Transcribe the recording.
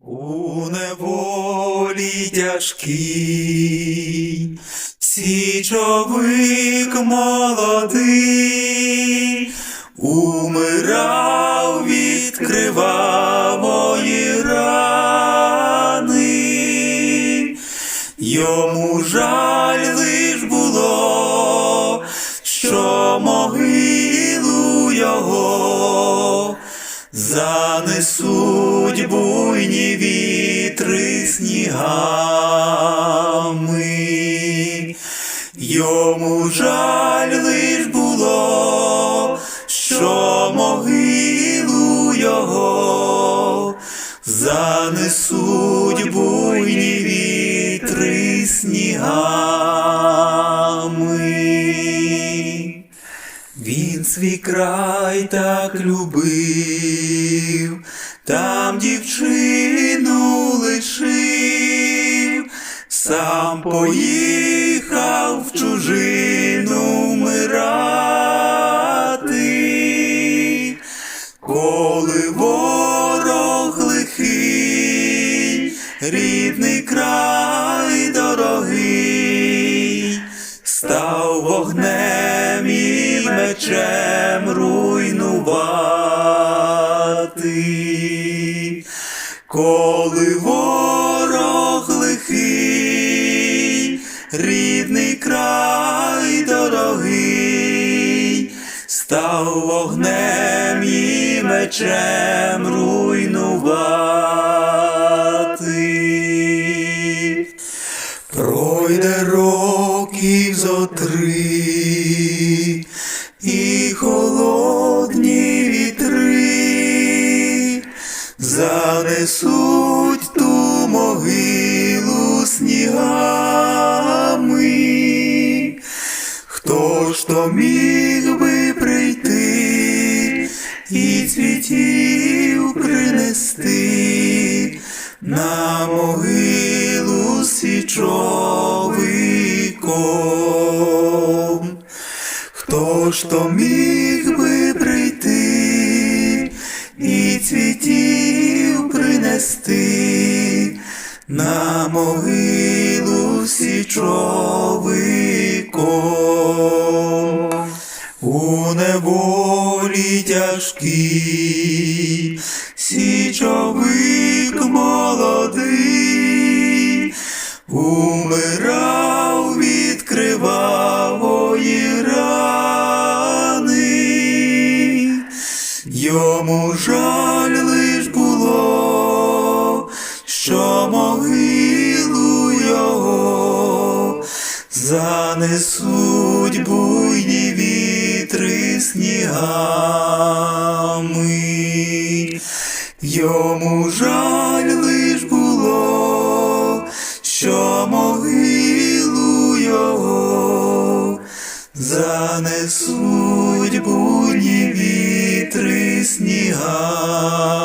У неволі тяжкій, січовик молодий, умирав від кривавої рани, йому жаль лиш було, що могилу його занесуть буйні вітри снігами. Йому жаль лиш було, що могилу його занесуть буйні вітри снігами. Він свій край так любив, там дівчину лишив, сам поїхав в чужину вмирати, коли ворог лихий, рідний край дорогий, став вогнем і мечем руйнувати, коли ворог лихий, рідний край дорогий, став вогнем і мечем руйнувати. Занесуть ту могилу снігами. Хто ж то міг би прийти і цвітів принести на могилу січовиком? Хто ж то міг принести на могилу січовиком? У неволі тяжкій, січовик молодий, умирав від кривавої рани, йому жаль могилу його занесуть буйні вітри снігами. Йому жаль лиш було, що могилу його занесуть буйні вітри снігами.